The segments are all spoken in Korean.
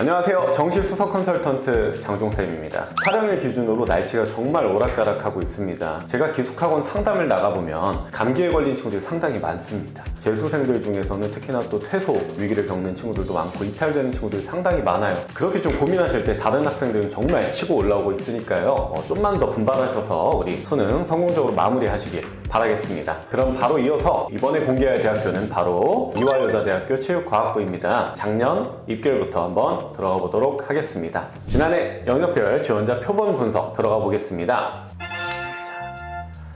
안녕하세요. 정시 수석 컨설턴트 장종쌤입니다. 촬영일 기준으로 날씨가 정말 오락가락하고 있습니다. 제가 기숙학원 상담을 나가보면 감기에 걸린 친구들이 상당히 많습니다. 재수생들 중에서는 특히나 또 퇴소 위기를 겪는 친구들도 많고 이탈되는 친구들이 상당히 많아요. 그렇게 좀 고민하실 때 다른 학생들은 정말 치고 올라오고 있으니까요. 어, 좀만 더 분발하셔서 우리 수능 성공적으로 마무리하시길 바라겠습니다. 그럼 바로 이어서 이번에 공개할 대학교는 바로 이화여자대학교 체육과학부입니다. 작년 입결부터 한번 들어가 보도록 하겠습니다. 지난해 영역별 지원자 표본 분석 들어가 보겠습니다.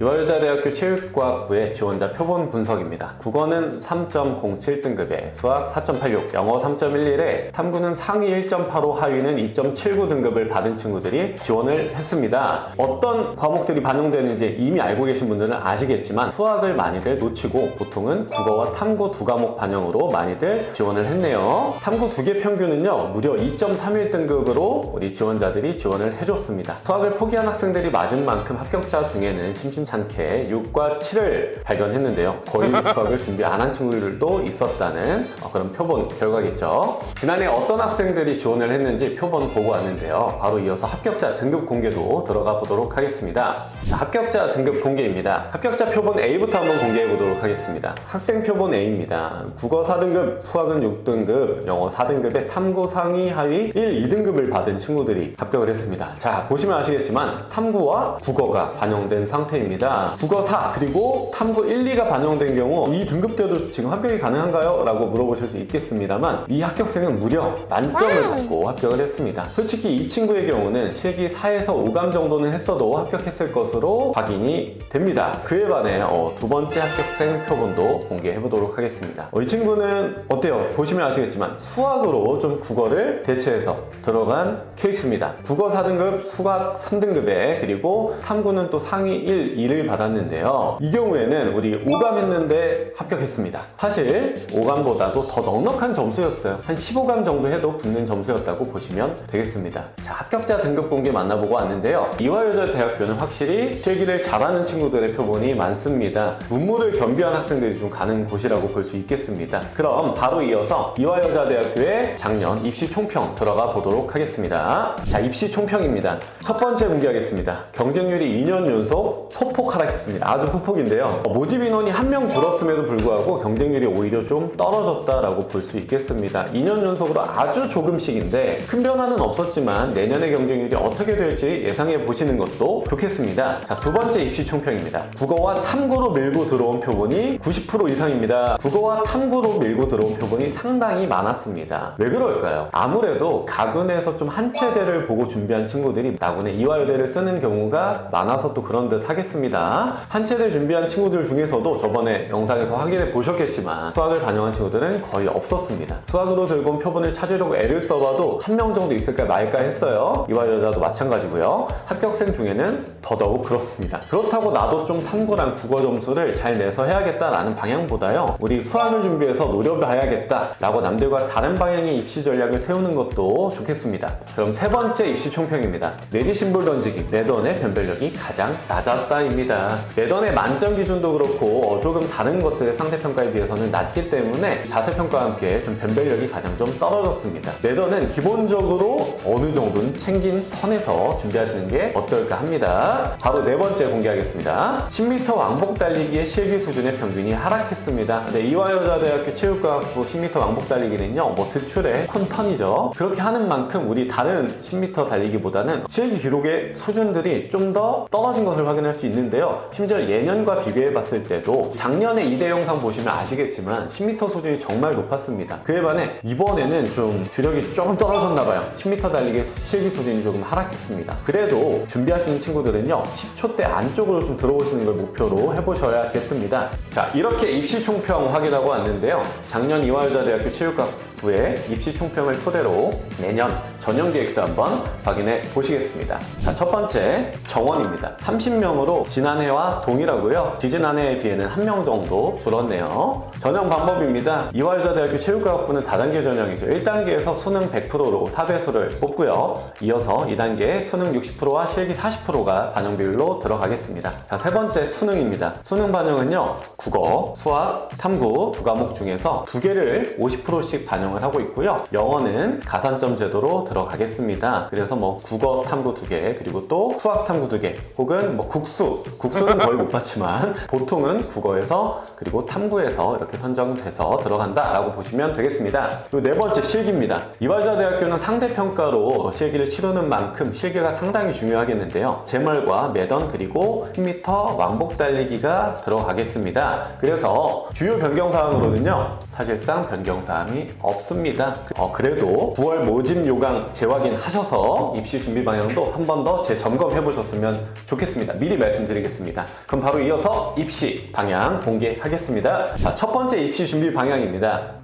이화여자대학교 체육과학부의 지원자 표본 분석입니다. 국어는 3.07등급에 수학 4.86, 영어 3.11에 탐구는 상위 1.85, 하위는 2.79 등급을 받은 친구들이 지원을 했습니다. 어떤 과목들이 반영되는지 이미 알고 계신 분들은 아시겠지만 수학을 많이들 놓치고 보통은 국어와 탐구 두 과목 반영으로 많이들 지원을 했네요. 탐구 두 개 평균은요, 무려 2.31 등급으로 우리 지원자들이 지원을 해줬습니다. 수학을 포기한 학생들이 맞은 만큼 합격자 중에는 심심 찮게 6과 7을 발견했는데요. 거의 수학을 준비 안 한 친구들도 있었다는 어, 그런 표본 결과겠죠. 지난해 어떤 학생들이 지원을 했는지 표본 보고 왔는데요. 바로 이어서 합격자 등급 공개도 들어가 보도록 하겠습니다. 자, 합격자 등급 공개입니다. 합격자 표본 A부터 한번 공개해 보도록 하겠습니다. 학생 표본 A입니다. 국어 4등급, 수학은 6등급, 영어 4등급에 탐구 상위 하위 1, 2등급을 받은 친구들이 합격을 했습니다. 자, 보시면 아시겠지만 탐구와 국어가 반영된 상태입니다. 국어 4 그리고 탐구 1, 2가 반영된 경우 이 등급대도 지금 합격이 가능한가요? 라고 물어보실 수 있겠습니다만 이 합격생은 무려 만점을 받고 합격을 했습니다. 솔직히 이 친구의 경우는 실기 4에서 5감 정도는 했어도 합격했을 것으로 확인이 됩니다. 그에 반해 어, 두 번째 합격생 표본도 공개해 보도록 하겠습니다. 어, 이 친구는 어때요? 보시면 아시겠지만 수학으로 좀 국어를 대체해서 들어간 케이스입니다. 국어 4등급, 수학 3등급에 그리고 탐구는 또 상위 1, 2를 받았는데요. 이 경우에는 우리 5감 했는데 합격했습니다. 사실 5감보다도 더 넉넉한 점수였어요. 한 15감 정도 해도 붙는 점수였다고 보시면 되겠습니다. 자, 합격자 등급 공개 만나보고 왔는데요. 이화여자대학교는 확실히 실기를 잘하는 친구들의 표본이 많습니다. 문무를 겸비한 학생들이 좀 가는 곳이라고 볼 수 있겠습니다. 그럼 바로 이어서 이화여자대학교의 작년 입시 총평 들어가 보도록 하겠습니다. 자, 입시 총평입니다. 첫 번째 공개하겠습니다. 경쟁률이 2년 연속 소폭 하락했습니다. 아주 소폭인데요. 어, 모집 인원이 한 명 줄었음에도 불구하고 경쟁률이 오히려 좀 떨어졌다라고 볼 수 있겠습니다. 2년 연속으로 아주 조금씩인데 큰 변화는 없었지만 내년의 경쟁률이 어떻게 될지 예상해 보시는 것도 좋겠습니다. 자, 두 번째 입시 총평입니다. 국어와 탐구로 밀고 들어온 표본이 90% 이상입니다. 국어와 탐구로 밀고 들어온 표본이 상당히 많았습니다. 왜 그럴까요? 아무래도 가군에서 좀 한 체대를 보고 준비한 친구들이 나군의 이화여대를 쓰는 경우가 많아서 또 그런 듯 하겠습니다. 한 체대 준비한 친구들 중에서도 저번에 영상에서 확인해 보셨겠지만 수학을 반영한 친구들은 거의 없었습니다. 수학으로 들고 온 표본을 찾으려고 애를 써봐도 한 명 정도 있을까 말까 했어요. 이화 여자도 마찬가지고요. 합격생 중에는 더더욱 그렇습니다. 그렇다고 나도 좀 탐구랑 국어 점수를 잘 내서 해야겠다라는 방향보다요. 우리 수학을 준비해서 노려봐야겠다라고 남들과 다른 방향의 입시 전략을 세우는 것도 좋겠습니다. 그럼 세 번째 입시 총평입니다. 내리신볼 던지기, 매던의 변별력이 가장 낮았다입니다. 매던의 만점 기준도 그렇고 어, 조금 다른 것들의 상대평가에 비해서는 낮기 때문에 자세평가와 함께 좀 변별력이 가장 좀 떨어졌습니다. 매던은 기본적으로 어느 정도는 챙긴 선에서 준비하시는 게 어떨까 합니다. 바로 네 번째 공개하겠습니다. 10m 왕복 달리기의 실기 수준의 평균이 하락했습니다. 네, 이화여자대학교 체육과학부 10m 왕복 달리기는요, 뭐 득출의 콘턴이죠. 그렇게 하는 만큼 우리 다른 10m 달리기보다는 실기 기록의 수준들이 좀 더 떨어진 것을 확인할 수 있는데요. 심지어 예년과 비교해 봤을 때도 작년에 이대 영상 보시면 아시겠지만 10m 수준이 정말 높았습니다. 그에 반해 이번에는 좀 주력이 조금 떨어졌나 봐요. 10m 달리기 실기 수준이 조금 하락했습니다. 그래도 준비하시는 친구들은 요, 10초대 안쪽으로 좀 들어오시는 걸 목표로 해보셔야겠습니다. 자, 이렇게 입시 총평 확인하고 왔는데요. 작년 이화여자대학교 체육학부의 입시 총평을 토대로 내년 전형 계획도 한번 확인해 보시겠습니다. 자, 첫 번째 정원입니다. 30명으로 지난해와 동일하고요. 지지난해에 비해는 한 명 정도 줄었네요. 전형 방법입니다. 이화여자대학교 체육과학부는 다단계 전형이죠. 1단계에서 수능 100%로 4배수를 뽑고요. 이어서 2단계 수능 60%와 실기 40%가 반영 비율로 들어가겠습니다. 자, 세 번째 수능입니다. 수능 반영은요. 국어, 수학, 탐구 두 과목 중에서 두 개를 50%씩 반영 반영을 하고 있고요. 영어는 가산점 제도로 들어 가겠습니다. 그래서 뭐 국어 탐구 두 개, 그리고 또 수학 탐구 두 개, 혹은 뭐 국수, 국수는 거의 못 받지만 보통은 국어에서 그리고 탐구에서 이렇게 선정돼서 들어간다라고 보시면 되겠습니다. 그리고 네 번째 실기입니다. 이화여자대학교는 상대평가로 실기를 치르는 만큼 실기가 상당히 중요하겠는데요. 제멀과 매던 그리고 10m 왕복 달리기가 들어가겠습니다. 그래서 주요 변경사항으로는요, 사실상 변경사항이 없습니다. 어, 그래도 9월 모집 요강 재확인 하셔서 입시 준비 방향도 한 번 더 재점검해 보셨으면 좋겠습니다. 미리 말씀드리겠습니다. 그럼 바로 이어서 입시 방향 공개하겠습니다. 자, 첫 번째 입시 준비 방향입니다.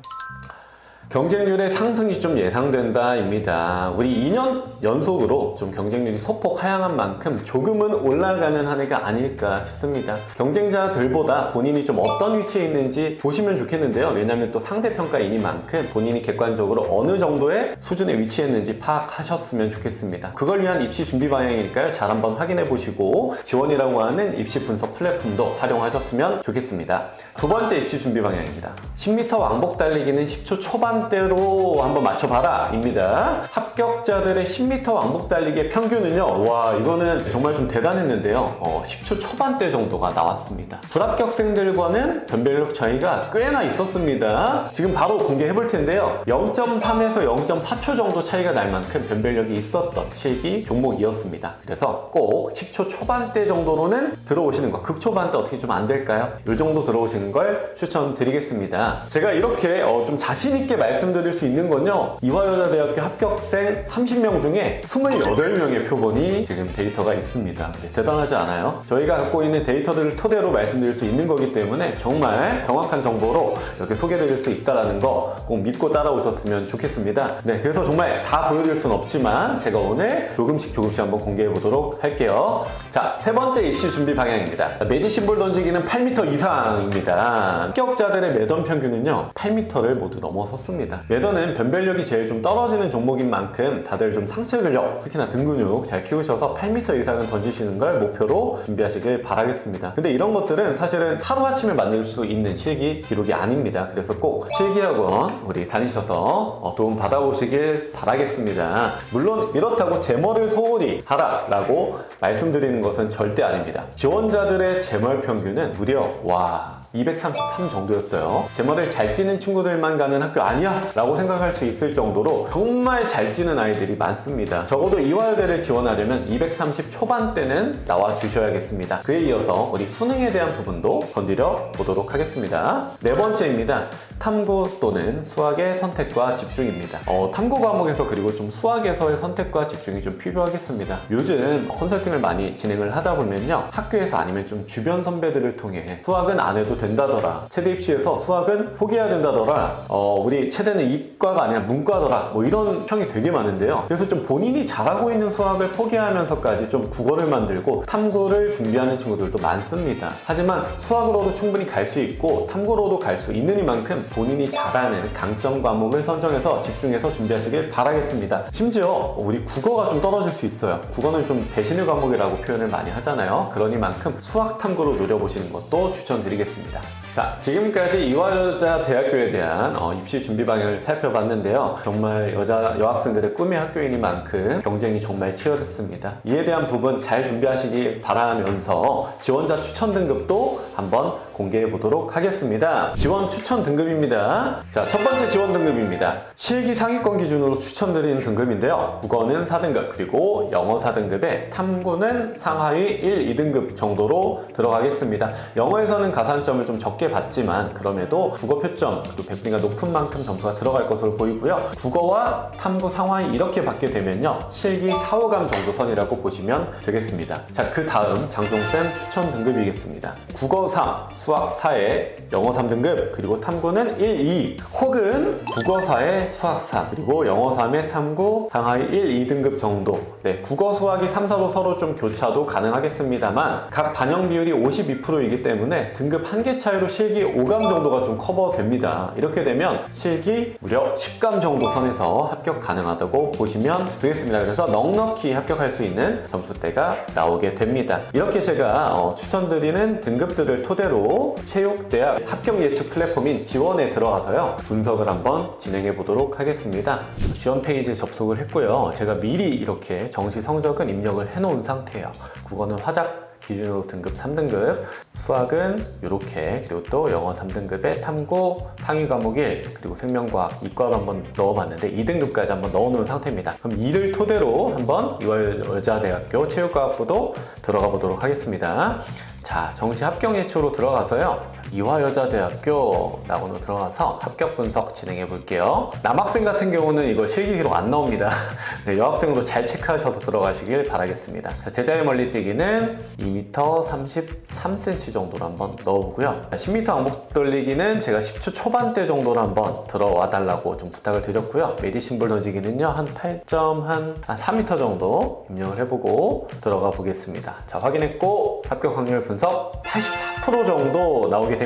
경쟁률의 상승이 좀 예상된다입니다. 우리 2년 연속으로 좀 경쟁률이 소폭 하향한 만큼 조금은 올라가는 한 해가 아닐까 싶습니다. 경쟁자들보다 본인이 좀 어떤 위치에 있는지 보시면 좋겠는데요. 왜냐하면 또 상대평가이니만큼 본인이 객관적으로 어느 정도의 수준에 위치했는지 파악하셨으면 좋겠습니다. 그걸 위한 입시 준비 방향이니까요. 잘 한번 확인해 보시고 지원이라고 하는 입시 분석 플랫폼도 활용하셨으면 좋겠습니다. 두 번째 입시 준비 방향입니다. 10m 왕복 달리기는 10초 초반 대로 한번 맞춰봐라 입니다. 합격자들의 10m 왕복 달리기의 평균은요, 와, 이거는 정말 좀 대단했는데요. 어, 10초 초반대 정도가 나왔습니다. 불합격생들과는 변별력 차이가 꽤나 있었습니다. 지금 바로 공개해 볼 텐데요. 0.3에서 0.4초 정도 차이가 날 만큼 변별력이 있었던 실기 종목이었습니다. 그래서 꼭 10초 초반대 정도로는 들어오시는 거, 극초반대 어떻게 좀 안 될까요? 이 정도 들어오시는 걸 추천드리겠습니다. 제가 이렇게 어, 좀 자신 있게 말 씀드릴 수 있는 건요, 이화여자대학교 합격생 30명 중에 28명의 표본이 지금 데이터가 있습니다. 네, 대단하지 않아요? 저희가 갖고 있는 데이터들을 토대로 말씀드릴 수 있는 거기 때문에 정말 정확한 정보로 이렇게 소개드릴 수 있다는 거 꼭 믿고 따라오셨으면 좋겠습니다. 네, 그래서 정말 다 보여드릴 수는 없지만 제가 오늘 조금씩 조금씩 한번 공개해 보도록 할게요. 자, 세 번째 입시 준비 방향입니다. 메디신볼 던지기는 8m 이상입니다. 합격자들의 매던 평균은요, 8m를 모두 넘어섰습니다. 매던은 변별력이 제일 좀 떨어지는 종목인 만큼 다들 좀 상체 근력, 특히나 등 근육 잘 키우셔서 8m 이상은 던지시는 걸 목표로 준비하시길 바라겠습니다. 근데 이런 것들은 사실은 하루아침에 만들 수 있는 실기 기록이 아닙니다. 그래서 꼭 실기학원 우리 다니셔서 어, 도움 받아보시길 바라겠습니다. 물론 이렇다고 제머를 소홀히 하라라고 말씀드리는 것은 절대 아닙니다. 지원자들의 제멀 평균은 무려 와 233 정도였어요. 제머를 잘 뛰는 친구들만 가는 학교 아니야? 라고 생각할 수 있을 정도로 정말 잘 뛰는 아이들이 많습니다. 적어도 이화여대를 지원하려면 230 초반대는 나와 주셔야겠습니다. 그에 이어서 우리 수능에 대한 부분도 건드려 보도록 하겠습니다. 네 번째입니다. 탐구 또는 수학의 선택과 집중입니다. 어, 탐구 과목에서 그리고 좀 수학에서의 선택과 집중이 좀 필요하겠습니다. 요즘 컨설팅을 많이 진행을 하다 보면요. 학교에서 아니면 좀 주변 선배들을 통해 수학은 안 해도 된다더라. 체대 입시에서 수학은 포기해야 된다더라. 어, 우리 체대는 이과가 아니라 문과더라. 뭐 이런 평이 되게 많은데요. 그래서 좀 본인이 잘하고 있는 수학을 포기하면서까지 좀 국어를 만들고 탐구를 준비하는 친구들도 많습니다. 하지만 수학으로도 충분히 갈 수 있고 탐구로도 갈 수 있는 이만큼 본인이 잘하는 강점 과목을 선정해서 집중해서 준비하시길 바라겠습니다. 심지어 우리 국어가 좀 떨어질 수 있어요. 국어는 좀 배신의 과목이라고 표현을 많이 하잖아요. 그러니만큼 수학 탐구로 노려보시는 것도 추천드리겠습니다. 자, 지금까지 이화여자 대학교에 대한 어, 입시 준비 방향을 살펴봤는데요. 정말 여자 여학생들의 꿈의 학교이니만큼 경쟁이 정말 치열했습니다. 이에 대한 부분 잘 준비하시기 바라면서 지원자 추천 등급도 한번 공개해 보도록 하겠습니다. 지원 추천 등급입니다. 자, 첫 번째 지원 등급입니다. 실기 상위권 기준으로 추천드리는 등급인데요. 국어는 4등급, 그리고 영어 4등급에 탐구는 상하위 1, 2등급 정도로 들어가겠습니다. 영어에서는 가산점을 좀 적게 받지만 그럼에도 국어 표점 그리고 백분위가 높은 만큼 점수가 들어갈 것으로 보이고요. 국어와 탐구 상하위 이렇게 받게 되면요. 실기 4, 5감 정도 선이라고 보시면 되겠습니다. 자, 그 다음 장종쌤 추천 등급이겠습니다. 국어 3, 수학 4에 영어 3등급, 그리고 탐구는 1, 2, 혹은 국어 4에 수학 4, 그리고 영어 3에 탐구 상하위 1, 2등급 정도. 네, 국어 수학이 3, 4로 서로 좀 교차도 가능하겠습니다만 각 반영 비율이 52%이기 때문에 등급 한 개 차이로 실기 5감 정도가 좀 커버됩니다. 이렇게 되면 실기 무려 10감 정도 선에서 합격 가능하다고 보시면 되겠습니다. 그래서 넉넉히 합격할 수 있는 점수대가 나오게 됩니다. 이렇게 제가 어, 추천드리는 등급들을 토대로 체육대학 합격 예측 플랫폼인 지원에 들어가서요 분석을 한번 진행해 보도록 하겠습니다. 지원 페이지에 접속을 했고요. 제가 미리 이렇게 정시 성적은 입력을 해 놓은 상태예요. 국어는 화작 기준으로 등급 3등급, 수학은 이렇게, 그리고 또 영어 3등급에 탐구 상위 과목 1, 그리고 생명과학, 이과로 한번 넣어봤는데 2등급까지 한번 넣어놓은 상태입니다. 그럼 이를 토대로 한번 이화여자대학교 체육과학부도 들어가 보도록 하겠습니다. 자, 정시 합격 예측으로 들어가서요. 이화여자대학교 라고로 들어가서 합격 분석 진행해 볼게요. 남학생 같은 경우는 이거 실기 기록 안 나옵니다. 네, 여학생으로 잘 체크하셔서 들어가시길 바라겠습니다. 자, 제자리 멀리 뛰기는 2m 33cm 정도로 한번 넣어보고요. 10m 왕복 돌리기는 제가 10초 초반대 정도로 한번 들어와 달라고 좀 부탁을 드렸고요. 메디신볼 던지기는요, 한 8점 한 3m 정도 입력을 해보고 들어가 보겠습니다. 자, 확인했고 합격 확률 분석 84% 정도 나오게 됩니다.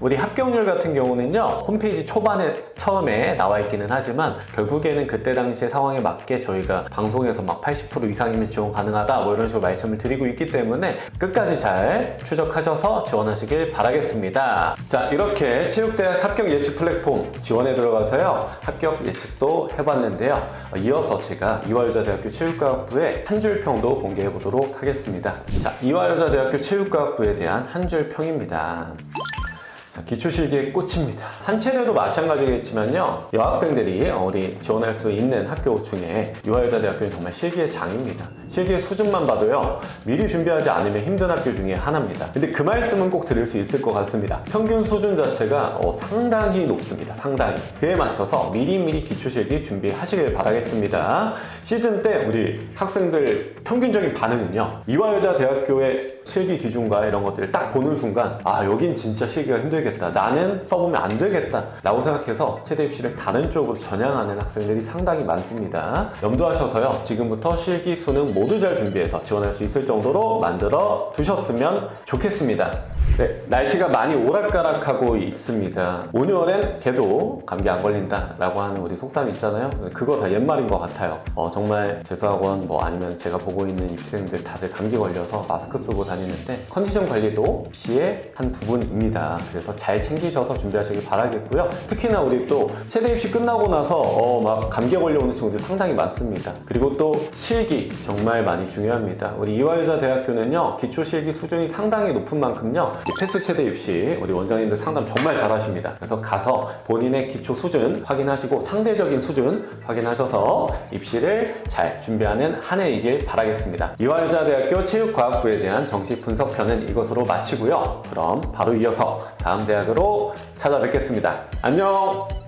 우리 합격률 같은 경우는요, 홈페이지 초반에 처음에 나와 있기는 하지만 결국에는 그때 당시의 상황에 맞게 저희가 방송에서 막 80% 이상이면 지원 가능하다 뭐 이런 식으로 말씀을 드리고 있기 때문에 끝까지 잘 추적하셔서 지원하시길 바라겠습니다. 자, 이렇게 체육대학 합격 예측 플랫폼 지원에 들어가서요, 합격 예측도 해봤는데요. 이어서 제가 이화여자대학교 체육과학부의 한 줄 평도 공개해 보도록 하겠습니다. 자, 이화여자대학교 체육과학부에 대한 한 줄 평입니다. 자, 기초실기의 꽃입니다. 한체대도 마찬가지겠지만요, 여학생들이 어, 우리 지원할 수 있는 학교 중에 유아여자대학교는 정말 실기의 장입니다. 실기의 수준만 봐도요, 미리 준비하지 않으면 힘든 학교 중에 하나입니다. 근데 그 말씀은 꼭 드릴 수 있을 것 같습니다. 평균 수준 자체가 어, 상당히 높습니다. 상당히. 그에 맞춰서 미리미리 기초실기 준비하시길 바라겠습니다. 시즌 때 우리 학생들 평균적인 반응은요, 이화여자대학교의 실기 기준과 이런 것들을 딱 보는 순간, 아, 여긴 진짜 실기가 힘들겠다. 나는 써보면 안 되겠다. 라고 생각해서 최대 입시를 다른 쪽으로 전향하는 학생들이 상당히 많습니다. 염두하셔서요, 지금부터 실기 수능 모두 잘 준비해서 지원할 수 있을 정도로 만들어 두셨으면 좋겠습니다. 네, 날씨가 많이 오락가락하고 있습니다. 5년엔 걔도 감기 안 걸린다 라고 하는 우리 속담이 있잖아요. 그거 다 옛말인 것 같아요. 어, 정말 재수학원 뭐 아니면 제가 보고 있는 입시생들 다들 감기 걸려서 마스크 쓰고 다니는데 컨디션 관리도 입시의 한 부분입니다. 그래서 잘 챙기셔서 준비하시길 바라겠고요. 특히나 우리 또 세대 입시 끝나고 나서 어, 막 감기 걸려오는 친구들 상당히 많습니다. 그리고 또 실기 정말 많이 중요합니다. 우리 이화여자 대학교는요 기초 실기 수준이 상당히 높은 만큼요 패스 최대 입시 우리 원장님들 상담 정말 잘하십니다. 그래서 가서 본인의 기초 수준 확인하시고 상대적인 수준 확인하셔서 입시를 잘 준비하는 한 해이길 바라겠습니다. 이화여자 대학교 체육과학부에 대한 정식 분석편은 이것으로 마치고요. 그럼 바로 이어서 다음 대학으로 찾아뵙겠습니다. 안녕!